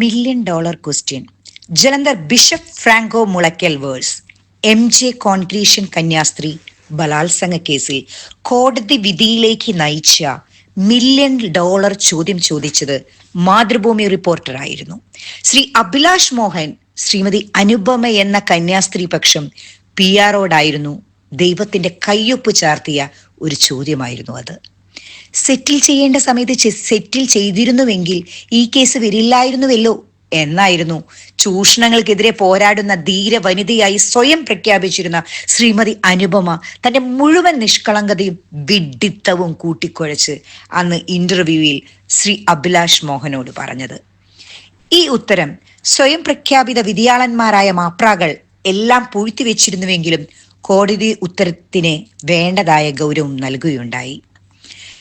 Million dollar question Jalandhar bishop Franco Mulakkal versus. M J concretion കന്യാസ്ത്രീ ബലാത്സംഗ കേസിൽ കോടതി വിധിയിലേക്ക് നയിച്ച മില്യൺ ഡോളർ ചോദ്യം ചോദിച്ചത് മാതൃഭൂമി റിപ്പോർട്ടറായിരുന്നു ശ്രീ അഭിലാഷ് മോഹൻ ശ്രീമതി അനുപമ എന്ന കന്യാസ്ത്രീ പക്ഷം പി ആറോടായിരുന്നു ദൈവത്തിന്റെ കയ്യൊപ്പ് ചാർത്തിയ ഒരു ചോദ്യമായിരുന്നു അത്. സെറ്റിൽ ചെയ്യേണ്ട സമയത്ത് സെറ്റിൽ ചെയ്തിരുന്നുവെങ്കിൽ ഈ കേസ് വരില്ലായിരുന്നുവല്ലോ എന്നായിരുന്നു. ചൂഷണങ്ങൾക്കെതിരെ പോരാടുന്ന ധീര വനിതയായി സ്വയം പ്രഖ്യാപിച്ചിരുന്ന ശ്രീമതി അനുപമ തന്റെ മുഴുവൻ നിഷ്കളങ്കതയും വിഡിത്തവും കൂട്ടിക്കുഴച്ച് അന്ന് ഇന്റർവ്യൂവിൽ ശ്രീ അഭിലാഷ് മോഹനോട് പറഞ്ഞത്. ഈ ഉത്തരം സ്വയം പ്രഖ്യാപിത വിധിയാളന്മാരായ മാപ്രാകൾ എല്ലാം പൂഴ്ത്തിവെച്ചിരുന്നുവെങ്കിലും കോടതി ഉത്തരത്തിന് വേണ്ടതായ ഗൗരവം നൽകുകയുണ്ടായി.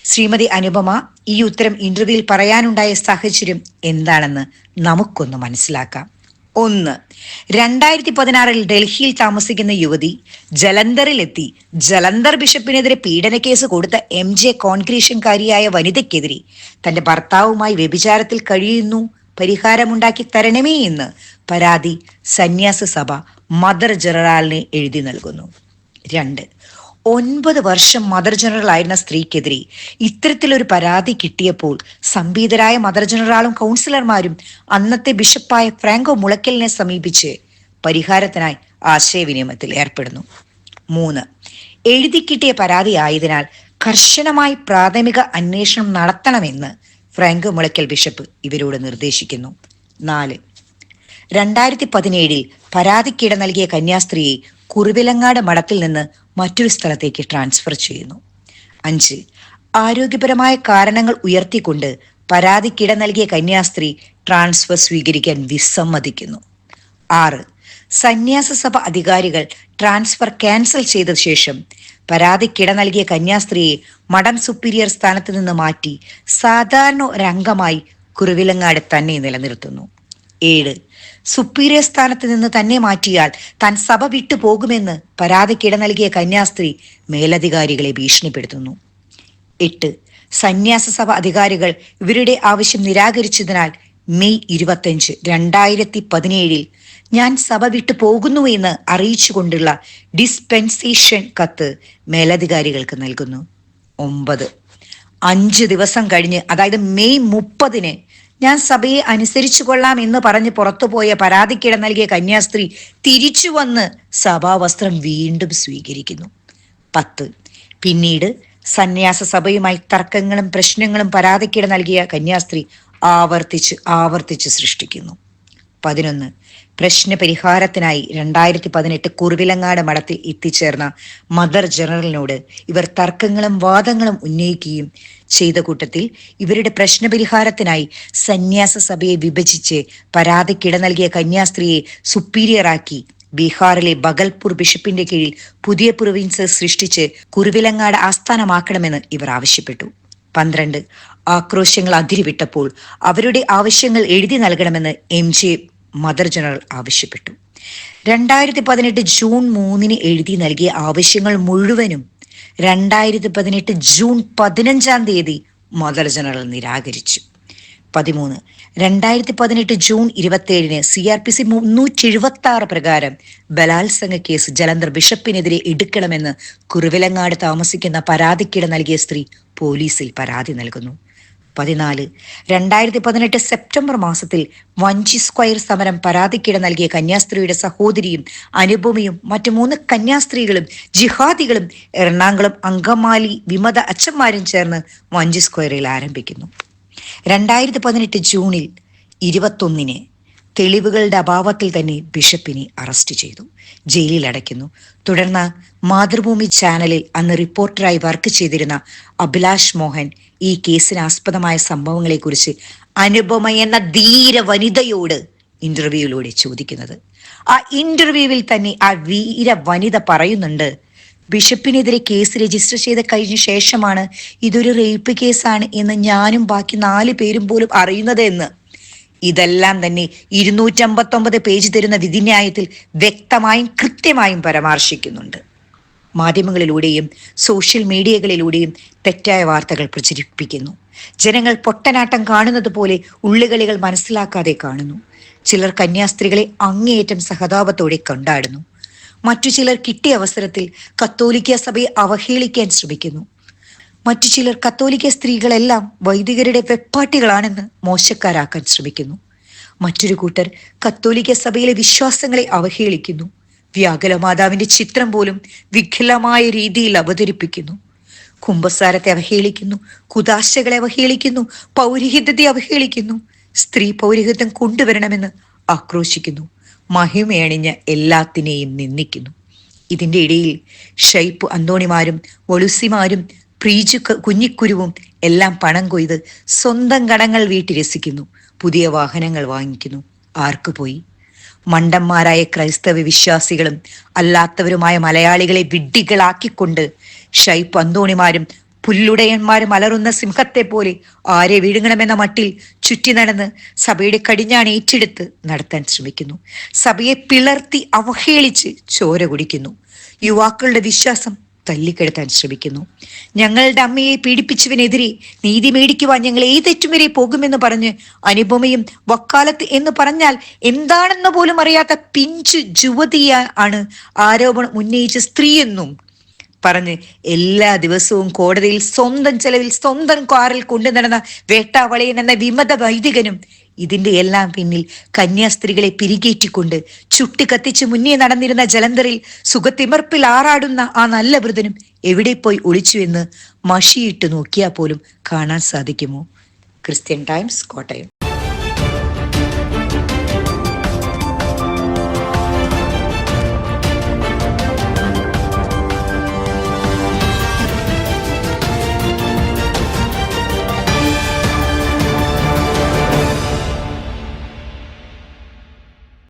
ശ്രീമതി അനുപമ ഈ ഉത്തരം ഇന്റർവ്യൂവിൽ പറയാനുണ്ടായ സാഹചര്യം എന്താണെന്ന് നമുക്കൊന്ന് മനസ്സിലാക്കാം. ഒന്ന് രണ്ടായിരത്തി പതിനാറിൽ ഡൽഹിയിൽ താമസിക്കുന്ന യുവതി ജലന്ധറിലെത്തി. ജലന്ധർ ബിഷപ്പിനെതിരെ പീഡന കേസ് കൊടുത്ത എം ജെ കോൺക്രീഷൻകാരിയായ വനിതയ്ക്കെതിരെ തന്റെ ഭർത്താവുമായി വ്യഭിചാരത്തിൽ കഴിയുന്നു പരിഹാരമുണ്ടാക്കി തരണമേ എന്ന് പരാതി സന്യാസ സഭ മദർ ജനറാലിന് എഴുതി നൽകുന്നു. രണ്ട് ഒൻപത് വർഷം മദർ ജനറൽ ആയിരുന്ന സ്ത്രീക്കെതിരെ ഇത്തരത്തിലൊരു പരാതി കിട്ടിയപ്പോൾ സംബീതരായ മദർ ജനറാളും കൗൺസിലർമാരും അന്നത്തെ ബിഷപ്പായ ഫ്രാങ്കോ മുളയ്ക്കലിനെ സമീപിച്ച് പരിഹാരത്തിനായി ആശയവിനിമയത്തിൽ ഏർപ്പെടുന്നു. മൂന്ന്. എഴുതി കിട്ടിയ പരാതി ആയതിനാൽ കർശനമായി പ്രാഥമിക അന്വേഷണം നടത്തണമെന്ന് ഫ്രാങ്കോ മുളയ്ക്കൽ ബിഷപ്പ് ഇവരോട് നിർദ്ദേശിക്കുന്നു. നാല്. രണ്ടായിരത്തി പതിനേഴിൽ പരാതിക്കിട നൽകിയ കന്യാസ്ത്രീയെ കുറുവിലങ്ങാട് മഠത്തിൽ നിന്ന് മറ്റൊരു സ്ഥലത്തേക്ക് ട്രാൻസ്ഫർ ചെയ്യുന്നു. അഞ്ച് ആരോഗ്യപരമായ കാരണങ്ങൾ ഉയർത്തിക്കൊണ്ട് പരാതിക്കിട നൽകിയ കന്യാസ്ത്രീ ട്രാൻസ്ഫർ സ്വീകരിക്കാൻ വിസമ്മതിക്കുന്നു. ആറ് സന്യാസ സഭ അധികാരികൾ ട്രാൻസ്ഫർ ക്യാൻസൽ ചെയ്ത ശേഷം പരാതിക്കിട നൽകിയ കന്യാസ്ത്രീയെ മഠം സുപ്പീരിയർ സ്ഥാനത്ത് നിന്ന് മാറ്റി സാധാരണ ഒരംഗമായി കുറുവിലങ്ങാട് തന്നെ നിലനിർത്തുന്നു. ഏഴ് സുപ്പീരിയർ സ്ഥാനത്ത് നിന്ന് തന്നെ മാറ്റിയാൽ താൻ സഭ വിട്ടു പോകുമെന്ന് പരാതിക്കിട നൽകിയ കന്യാസ്ത്രീ മേലധികാരികളെ ഭീഷണിപ്പെടുത്തുന്നു. എട്ട്. സന്യാസ സഭ അധികാരികൾ ഇവരുടെ ആവശ്യം നിരാകരിച്ചതിനാൽ മെയ് ഇരുപത്തഞ്ച് രണ്ടായിരത്തി പതിനേഴിൽ ഞാൻ സഭ വിട്ടു പോകുന്നു എന്ന് അറിയിച്ചുകൊണ്ടുള്ള ഡിസ്പെൻസേഷൻ കത്ത് മേലധികാരികൾക്ക് നൽകുന്നു. ഒമ്പത്. അഞ്ച് ദിവസം കഴിഞ്ഞ് അതായത് മെയ് മുപ്പതിന് ഞാൻ സഭയെ അനുസരിച്ചു കൊള്ളാം എന്ന് പറഞ്ഞ് പുറത്തുപോയ പരാതിക്കിട നൽകിയ കന്യാസ്ത്രീ തിരിച്ചു വന്ന് സഭാവസ്ത്രം വീണ്ടും സ്വീകരിക്കുന്നു. പത്ത്. പിന്നീട് സന്യാസ സഭയുമായി തർക്കങ്ങളും പ്രശ്നങ്ങളും പരാതിക്കിട നൽകിയ കന്യാസ്ത്രീ ആവർത്തിച്ച് ആവർത്തിച്ച് സൃഷ്ടിക്കുന്നു. പതിനൊന്ന്. പ്രശ്ന പരിഹാരത്തിനായി രണ്ടായിരത്തി പതിനെട്ട് കുറുവിലങ്ങാട് മഠത്തിൽ എത്തിച്ചേർന്ന മദർ ജനറലിനോട് ഇവർ തർക്കങ്ങളും വാദങ്ങളും ഉന്നയിക്കുകയും ചെയ്ത കൂട്ടത്തിൽ ഇവരുടെ പ്രശ്നപരിഹാരത്തിനായി സന്യാസ സഭയെ വിഭജിച്ച് പരാതിക്കിട നൽകിയ കന്യാസ്ത്രീയെ സുപ്പീരിയറാക്കി ബീഹാറിലെ ബഗൽപൂർ ബിഷപ്പിന്റെ കീഴിൽ പുതിയ പ്രൊവിൻസ് സൃഷ്ടിച്ച് കുറുവിലങ്ങാട് ആസ്ഥാനമാക്കണമെന്ന് ഇവർ ആവശ്യപ്പെട്ടു. പന്ത്രണ്ട്. ആക്രോശങ്ങൾ അതിരിവിട്ടപ്പോൾ അവരുടെ ആവശ്യങ്ങൾ എഴുതി നൽകണമെന്ന് എം ജെ മദർ ജനറൽ ആവശ്യപ്പെട്ടു. രണ്ടായിരത്തി പതിനെട്ട് ജൂൺ മൂന്നിന് എഴുതി നൽകിയ ആവശ്യങ്ങൾ മുഴുവനും രണ്ടായിരത്തി പതിനെട്ട് ജൂൺ പതിനഞ്ചാം തീയതി മദർ ജനറൽ നിരാകരിച്ചു. പതിമൂന്ന്. രണ്ടായിരത്തി പതിനെട്ട് ജൂൺ ഇരുപത്തിയേഴിന് സി ആർ പി സി മുന്നൂറ്റി എഴുപത്തി ആറ് പ്രകാരം ബലാത്സംഗ കേസ് ജലന്ധർ ബിഷപ്പിനെതിരെ എടുക്കണമെന്ന് കുറുവിലങ്ങാട് താമസിക്കുന്ന പരാതിക്കിട നൽകിയ സ്ത്രീ പോലീസിൽ പരാതി നൽകുന്നു. പതിനാല്. രണ്ടായിരത്തി പതിനെട്ട് സെപ്റ്റംബർ മാസത്തിൽ വഞ്ചി സ്ക്വയർ സമരം പരാതിക്കിട നൽകിയ കന്യാസ്ത്രീയുടെ സഹോദരിയും അനുപമയും മറ്റു മൂന്ന് കന്യാസ്ത്രീകളും ജിഹാദികളും എറണാകുളം അങ്കമാലി വിമത അച്ഛന്മാരും ചേർന്ന് വഞ്ചി സ്ക്വയറിൽ ആരംഭിക്കുന്നു. രണ്ടായിരത്തി പതിനെട്ട് ജൂണിൽ ഇരുപത്തൊന്നിന് തെളിവുകളുടെ അഭാവത്തിൽ തന്നെ ബിഷപ്പിനെ അറസ്റ്റ് ചെയ്തു ജയിലിൽ അടയ്ക്കുന്നു. തുടർന്ന് മാതൃഭൂമി ചാനലിൽ അന്ന് റിപ്പോർട്ടറായി വർക്ക് ചെയ്തിരുന്ന അഭിലാഷ് മോഹൻ ഈ കേസിന് ആസ്പദമായ സംഭവങ്ങളെക്കുറിച്ച് അനുപമ എന്ന ധീര വനിതയോട് ഇന്റർവ്യൂവിലൂടെ ചോദിക്കുന്നത്. ആ ഇന്റർവ്യൂവിൽ തന്നെ ആ വീര വനിത പറയുന്നുണ്ട് ബിഷപ്പിനെതിരെ കേസ് രജിസ്റ്റർ ചെയ്ത് കഴിഞ്ഞ ശേഷമാണ് ഇതൊരു റേപ്പ് കേസാണ് എന്ന് ഞാനും ബാക്കി നാല് പേരും പോലും അറിയുന്നത് എന്ന്. ഇതെല്ലാം തന്നെ ഇരുന്നൂറ്റമ്പത്തൊമ്പത് പേജ് തരുന്ന വിധിന്യായത്തിൽ വ്യക്തമായും കൃത്യമായും പരാമർശിക്കുന്നുണ്ട്. മാധ്യമങ്ങളിലൂടെയും സോഷ്യൽ മീഡിയകളിലൂടെയും തെറ്റായ വാർത്തകൾ പ്രചരിപ്പിക്കുന്നു. ജനങ്ങൾ പൊട്ടനാട്ടം കാണുന്നത് പോലെ ഉള്ളുകളികൾ മനസ്സിലാക്കാതെ കാണുന്നു. ചിലർ കന്യാസ്ത്രീകളെ അങ്ങേയറ്റം സഹതാപത്തോടെ കൊണ്ടാടുന്നു. മറ്റു ചിലർ കിട്ടിയ അവസരത്തിൽ കത്തോലിക്ക സഭയെ അവഹേളിക്കാൻ ശ്രമിക്കുന്നു. മറ്റു ചിലർ കത്തോലിക്ക സ്ത്രീകളെല്ലാം വൈദികരുടെ വെപ്പാട്ടികളാണെന്ന് മോശക്കാരാക്കാൻ ശ്രമിക്കുന്നു. മറ്റൊരു കൂട്ടർ കത്തോലിക്ക സഭയിലെ വിശ്വാസങ്ങളെ അവഹേളിക്കുന്നു. വ്യാകുലമാതാവിന്റെ ചിത്രം പോലും വിഖലമായ രീതിയിൽ അവതരിപ്പിക്കുന്നു. കുംഭസാരത്തെ അവഹേളിക്കുന്നു കുതാശകളെ അവഹേളിക്കുന്നു പൗരഹിത്യത്തെ അവഹേളിക്കുന്നു സ്ത്രീ പൗരഹിതം കൊണ്ടുവരണമെന്ന് ആക്രോശിക്കുന്നു. മഹിമയണിഞ്ഞ എല്ലാത്തിനെയും നിന്ദിക്കുന്നു. ഇതിന്റെ ഇടയിൽ ഷൈപ്പ് അന്തോണിമാരും ഒളുസിമാരും പ്രീജു കുഞ്ഞിക്കുരുവും എല്ലാം പണം കൊയ്ത് സ്വന്തം കടങ്ങൾ വീട്ടി രസിക്കുന്നു. പുതിയ വാഹനങ്ങൾ വാങ്ങിക്കുന്നു. ആർക്ക് പോയി? മണ്ടന്മാരായ ക്രൈസ്തവ വിശ്വാസികളും അല്ലാത്തവരുമായ മലയാളികളെ വിഡ്ഢികളാക്കിക്കൊണ്ട് ഷൈപ്പ് അന്തോണിമാരും പുല്ലുടയന്മാരും മലറുന്ന സിംഹത്തെ പോലെ ആരെ വിഴുങ്ങണമെന്ന മട്ടിൽ ചുറ്റി നടന്ന് സഭയുടെ കടിഞ്ഞാൺ ഏറ്റെടുത്ത് നടത്താൻ ശ്രമിക്കുന്നു. സഭയെ പിളർത്തി അവഹേളിച്ച് ചോര കുടിക്കുന്നു. യുവാക്കളുടെ വിശ്വാസം തല്ലിക്കെടുത്താൻ ശ്രമിക്കുന്നു. ഞങ്ങളുടെ അമ്മയെ പീഡിപ്പിച്ചവനെതിരെ നീതി മേടിക്കുവാൻ ഞങ്ങൾ ഏത് തെറ്റും വരെ പോകുമെന്ന് പറഞ്ഞ് അനുപമയും വക്കാലത്ത് എന്ന് പറഞ്ഞാൽ എന്താണെന്ന് പോലും അറിയാത്ത പിഞ്ചു യുവതിയാണ് ആരോപണം ഉന്നയിച്ച സ്ത്രീയെന്നും പറഞ്ഞ് എല്ലാ ദിവസവും കോടതിയിൽ സ്വന്തം ചെലവിൽ സ്വന്തം കാറിൽ കൊണ്ടു നടന്ന വേട്ടാവളയൻ എന്ന വിമത വൈദികനും ഇതിന്റെ എല്ലാം പിന്നിൽ കന്യാസ്ത്രീകളെ പിരികേറ്റിക്കൊണ്ട് ചുട്ടി കത്തിച്ച് മുന്നേ നടന്നിരുന്ന ജലന്ധറിൽ സുഖത്തിമർപ്പിൽ ആറാടുന്ന ആ നല്ല വൃതനും എവിടെ പോയി ഒളിച്ചു എന്ന് മഷിയിട്ട് നോക്കിയാൽ പോലും കാണാൻ സാധിക്കുമോ? Christian Times Kottayam.